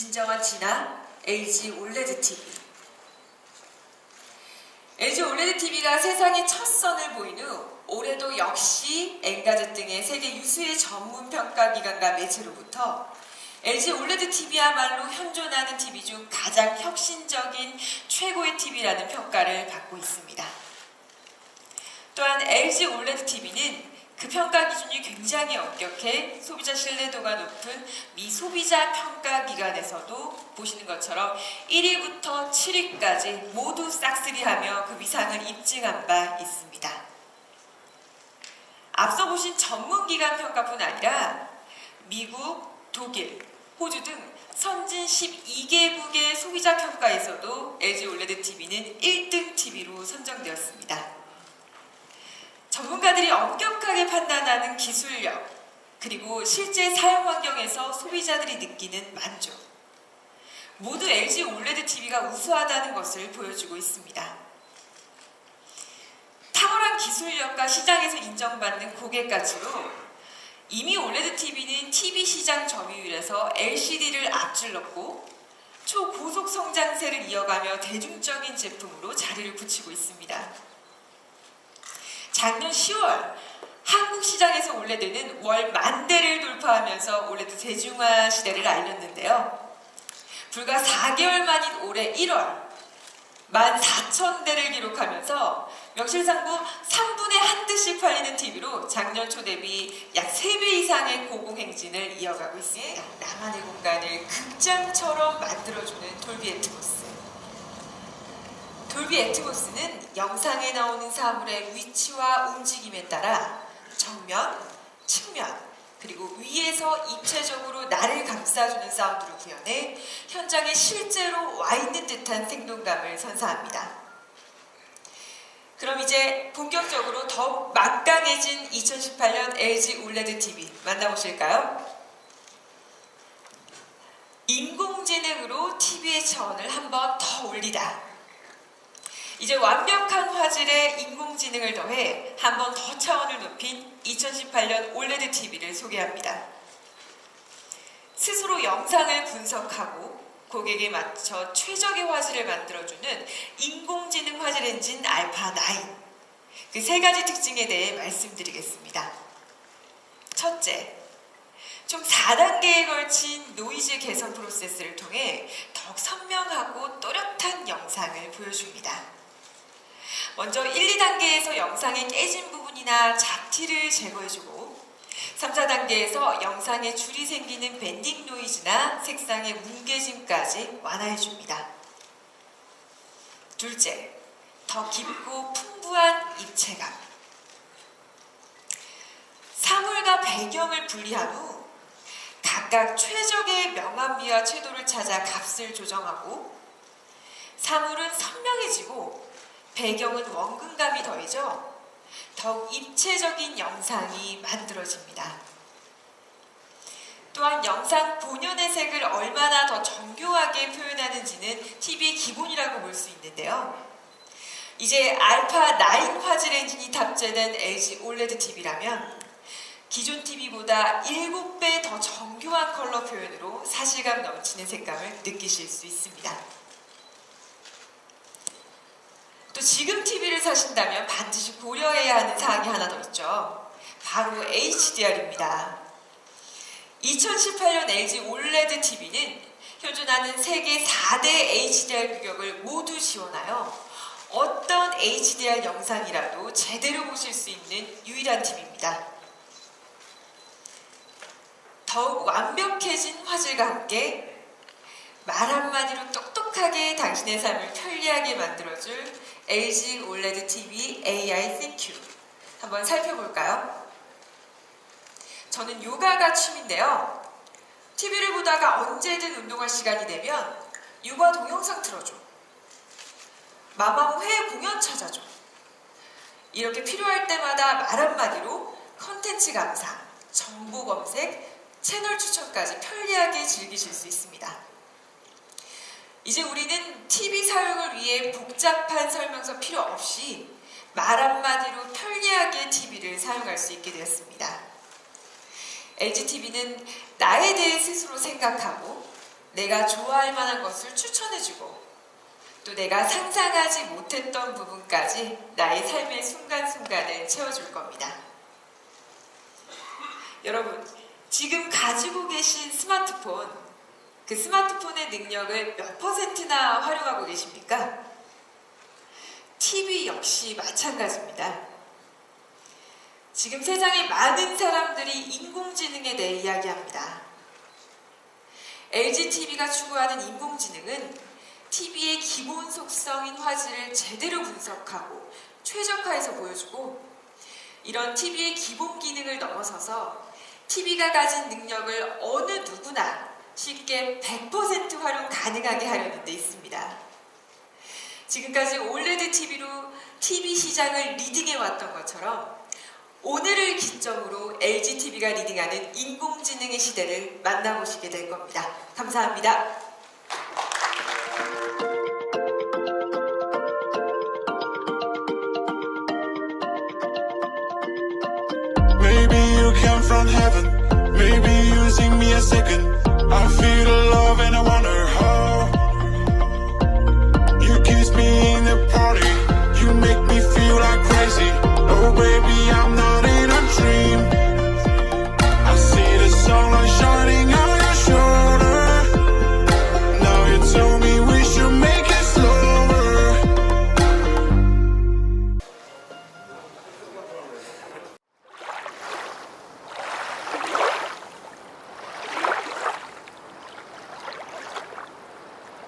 진정한 진화 LG 올레드 TV. LG 올레드 TV가 세상에 첫 선을 보인 후 올해도 역시 엔가드 등의 세계 유수의 전문 평가 기관과 매체로부터 LG 올레드 TV야말로 현존하는 TV 중 가장 혁신적인 최고의 TV라는 평가를 받고 있습니다. 또한 LG 올레드 TV는 그 평가 기준이 굉장히 엄격해 소비자 신뢰도가 높은 미 소비자 평가 기관에서도 보시는 것처럼 1위부터 7위까지 모두 싹쓸이하며 그 위상을 입증한 바 있습니다. 앞서 보신 전문 기관 평가뿐 아니라 미국, 독일, 호주 등 선진 12개국의 소비자 평가에서도 LG 올레드 TV는 1등 TV로 선정되었습니다. 전문가들이 엄격 하게 판단하는 기술력, 그리고 실제 사용 환경에서 소비자들이 느끼는 만족. 모두 LG 올레드 TV가 우수하다는 것을 보여주고 있습니다. 탁월한 기술력과 시장에서 인정받는 고객가치로 이미 올레드 TV는 TV 시장 점유율에서 LCD를 앞질렀고 초고속 성장세를 이어가며 대중적인 제품으로 자리를 붙이고 있습니다. 작년 10월 한국 시장에서 올레드는 월 만 대를 돌파하면서 올레드 대중화 시대를 알렸는데요. 불과 4개월 만인 올해 1월 14,000대를 기록하면서 명실상부 3분의 한 대씩 팔리는 TV로 작년 초 대비 약 3배 이상의 고공행진을 이어가고 있습니다. 나만의 공간을 극장처럼 만들어주는 돌비 애트모스. 돌비 애트모스는 영상에 나오는 사물의 위치와 움직임에 따라 정면, 측면, 위에서 입체적으로 나를 감싸주는 사운드를 구현해 현장에 실제로 와 있는 듯한 생동감을 선사합니다. 그럼 이제 본격적으로 더욱 막강해진 2018년 LG 올레드 TV 만나보실까요? 인공지능으로 TV의 차원을 한번 더 올리다. 이제 완벽한 화질에 인공지능을 더해 한 번 더 차원을 높인 2018년 올레드 TV를 소개합니다. 스스로 영상을 분석하고 고객에 맞춰 최적의 화질을 만들어주는 인공지능 화질 엔진 알파 9. 그 세 가지 특징에 대해 말씀드리겠습니다. 첫째, 총 4단계에 걸친 노이즈 개선 프로세스를 통해 더욱 선명하고 또렷한 영상을 보여줍니다. 먼저 1, 2단계에서 영상에 깨진 부분이나 잡티를 제거해주고 3, 4단계에서 영상에 줄이 생기는 밴딩 노이즈나 색상의 뭉개짐까지 완화해줍니다. 둘째, 더 깊고 풍부한 입체감. 사물과 배경을 분리한 후 각각 최적의 명암미와 채도를 찾아 값을 조정하고 사물은 선명해지고 배경은 원근감이 더해져 더욱 입체적인 영상이 만들어집니다. 또한 영상 본연의 색을 얼마나 더 정교하게 표현하는지는 TV의 기본이라고 볼 수 있는데요. 이제 알파 9 화질 엔진이 탑재된 LG 올레드 TV라면 기존 TV보다 7배 더 정교한 컬러 표현으로 사실감 넘치는 색감을 느끼실 수 있습니다. 또 지금 TV를 사신다면 반드시 고려해야 하는 사항이 하나 더 있죠. 바로 HDR입니다. 2018년 LG 올레드 TV는 현존하는 세계 4대 HDR 규격을 모두 지원하여 어떤 HDR 영상이라도 제대로 보실 수 있는 유일한 TV입니다. 더욱 완벽해진 화질과 함께 말 한마디로 똑똑 하게 당신의 삶을 편리하게 만들어줄 LG OLED TV AI ThinQ 한번 살펴볼까요? 저는 요가가 취미인데요. TV를 보다가 언제든 운동할 시간이 되면 요가 동영상 틀어줘. 마마무 회 공연 찾아줘. 이렇게 필요할 때마다 말 한마디로 컨텐츠 감상, 정보 검색, 채널 추천까지 편리하게 즐기실 수 있습니다. 이제 우리는 TV 사용을 위해 복잡한 설명서 필요 없이 말 한마디로 편리하게 TV를 사용할 수 있게 되었습니다. LG TV는 나에 대해 스스로 생각하고 내가 좋아할 만한 것을 추천해주고 또 내가 상상하지 못했던 부분까지 나의 삶의 순간순간을 채워줄 겁니다. 여러분, 지금 가지고 계신 스마트폰, 그 스마트폰의 능력을 몇 퍼센트나 활용하고 계십니까? TV 역시 마찬가지입니다. 지금 세상에 많은 사람들이 인공지능에 대해 이야기합니다. LG TV가 추구하는 인공지능은 TV의 기본 속성인 화질을 제대로 분석하고 최적화해서 보여주고 이런 TV의 기본 기능을 넘어서서 TV가 가진 능력을 어느 누구나 쉽게 100% 활용 가능하게 하려는 데 있습니다. 지금까지 올레드 TV로 TV 시장을 리딩해 왔던 것처럼 오늘을 기점으로 LG TV가 리딩하는 인공지능의 시대를 만나보시게 될 겁니다. 감사합니다. I feel the love and I wanna